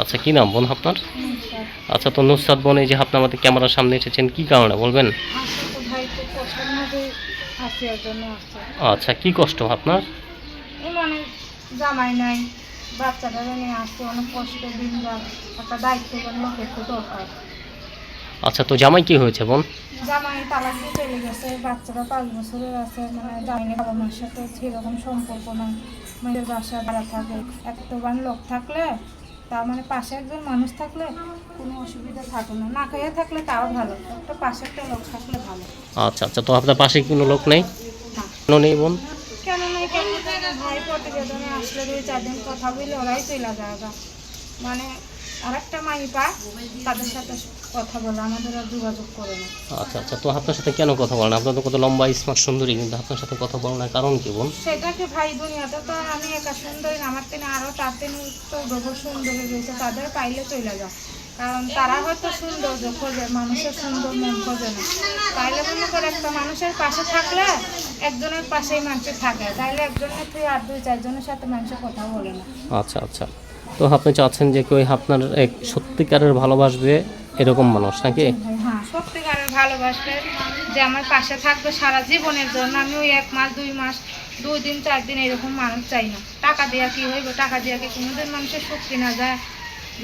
আচ্ছা কি নাম বোন আপনার? আচ্ছা তো নুসরাত বোন এই যে আপনি আমাদের ক্যামেরার সামনে এসেছেন কি কারণে বলবেন? আচ্ছা কি কষ্ট আপনার? মানে জামাই নাই বাচ্চাটা নিয়ে আসছে অনেক কষ্ট দিন একটা দায়িত্ববান দরকার। আচ্ছা তো জামাই কি হয়েছে বোন? জামাই তালাক দিয়ে চলে গেছে বাচ্চাটা পাঁচ বছরের আছে মানে জামাই বাবা মার সাথে সেরকম সম্পর্ক নাই মেয়েদের বাসা ভাড়া থাকে একটুবান লোক থাকলে তার মানে পাশে একজন মানুষ থাকলে কোনো অসুবিধা থাকে না। না খাইয়া থাকলে তাও ভালো তো পাশে একটা লোক থাকলে ভালো। আচ্ছা আচ্ছা তো আপনার পাশে কোনো লোক নেই? কোনো নেই বোন? কেন নেই? কেন ভাই প্রতিবেদনে আসলে দুই চার দিন কথা বলে ওরাই চলে যায় মানে আরেকটা মাই পায় তাদের সাথে কথা বলে আমাদের আর যোগাযোগ করে না। আচ্ছা আচ্ছা তো আপনার সাথে কেন কথা বলেন আপনার তো কত লম্বা স্মার্ট সুন্দরী কিন্তু আপনার সাথে কথা বলেন না কারণ কি বোন সেটাকে ভাই দুনিয়াতে তো আমি একা সুন্দরী আমার তিনি আরও তার তিনি তো ডবল সুন্দরী রয়েছে তাদের পাইলে চলে যাও। কারণ তারা হয়তো সৌন্দর্য খোঁজে মানুষের সুন্দর মন খোঁজে না। তাইলে মনে করে একটা মানুষের পাশে থাকলে একজনের পাশেই মানুষের থাকে তাইলে একজনের তুই আর দুই চারজনের সাথে মানুষের কথা বলে না। আচ্ছা আচ্ছা। তো আপনি চাচ্ছেন যে কেউ আপনার এক সত্যিকারের ভালোবাসবে এরকম মানুষ নাকি? হ্যাঁ সত্যিকারের ভালোবাসবে যে আমার পাশে থাকবে সারা জীবনের জন্য। আমি ওই এক মাস, দুই মাস, দুই দিন, চার দিন এরকম মানুষ চাই না। টাকা দেওয়া কি হইব? টাকা দেওয়া কি কোনোদিন মানুষের শক্তি না যায়?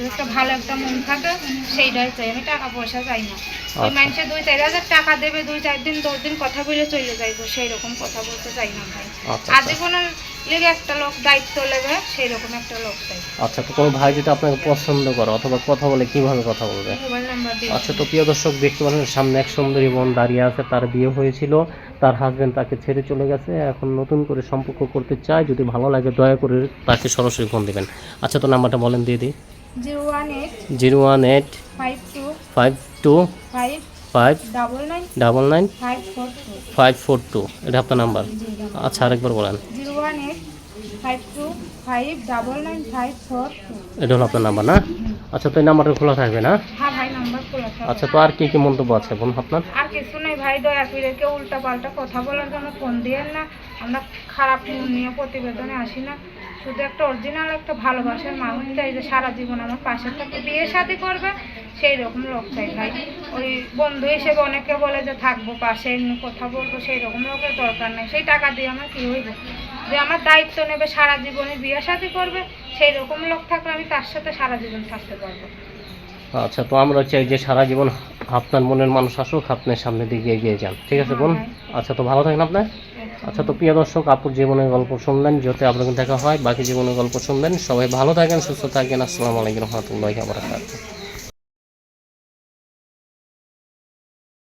একটা ভালো একটা মন থাকে সেইটাই চাই। আমি টাকা পয়সা চাই না। ওই আচ্ছা। মানুষে দুই চার হাজার টাকা দেবে দুই চার দিন দশ দিন কথা বলে চলে যাইবো সেই রকম কথা বলতে চাই না ভাই। আচ্ছা আচ্ছা। আজীবনের লেগে একটা লোক দায়িত্ব নেবে সেই রকম একটা লোক চাই। আচ্ছা কোনো ভাই যদি আপনাকে পছন্দ করে অথবা কথা বলে কীভাবে কথা বলবে? আচ্ছা তো প্রিয় দর্শক দেখতে সামনে এক সুন্দরী বোন দাঁড়িয়ে আছে তার বিয়ে হয়েছিল তার হাজবেন্ড তাকে ছেড়ে চলে গেছে এখন নতুন করে সম্পর্ক করতে চায় যদি ভালো লাগে দয়া করে তাকে সরাসরি ফোন দিবেন। আচ্ছা তো নাম্বারটা বলেন দিয়ে দিই। Zero one eight five two five double nine five four two এটা আপনার নাম্বার। আচ্ছা আরেকবার বলেন। এটা হলো আপনার নাম্বার না? আচ্ছা তো এই নাম্বারটা খোলা থাকবে না? হ্যাঁ। আচ্ছা তো আর কি কি মন্তব্য আছে বোন আপনার? আর কিছু নেই ভাই দয়া করে কেউ উল্টা পাল্টা কথা বলার জন্য ফোন দিয়েন না। আমরা খারাপ নিয়ে প্রতিবেদনে আসি না। শুধু একটা অরিজিনাল একটা ভালোবাসার মানুষ চাই যে সারা জীবন আমার পাশে থাকে বিয়ে শাদি করবে সেই রকম লোক চাই ভাই। ওই বন্ধু হিসেবে অনেকে বলে যে থাকব পাশে কথা বলব সেই রকম লোকের দরকার নেই। সেই টাকা দিয়ে আমার কি হইব? যে আমার দায়িত্ব নেবে সারা জীবনে বিয়ে শাদি করবে সেই রকম লোক থাকলে আমি তার সাথে সারা জীবন থাকতে পারব। আচ্ছা তো আমরা চাই যে সারা জীবন আপনার মনের মানুষ আসুক আপনার সামনের দিকে এগিয়ে যান। ঠিক আছে বোন? আচ্ছা তো ভালো থাকেন আপনার আচ্ছা তো প্রিয় দর্শক, আপুর জীবনের গল্প শুনলেন যাতে আপনাকে দেখা হয়, বাকি জীবনের গল্প শুনবেন। সবাই ভালো থাকেন, সুস্থ থাকেন। আসসালামু আলাইকুম রহমতুল্লাহ ওয়া বারাকাতুহু।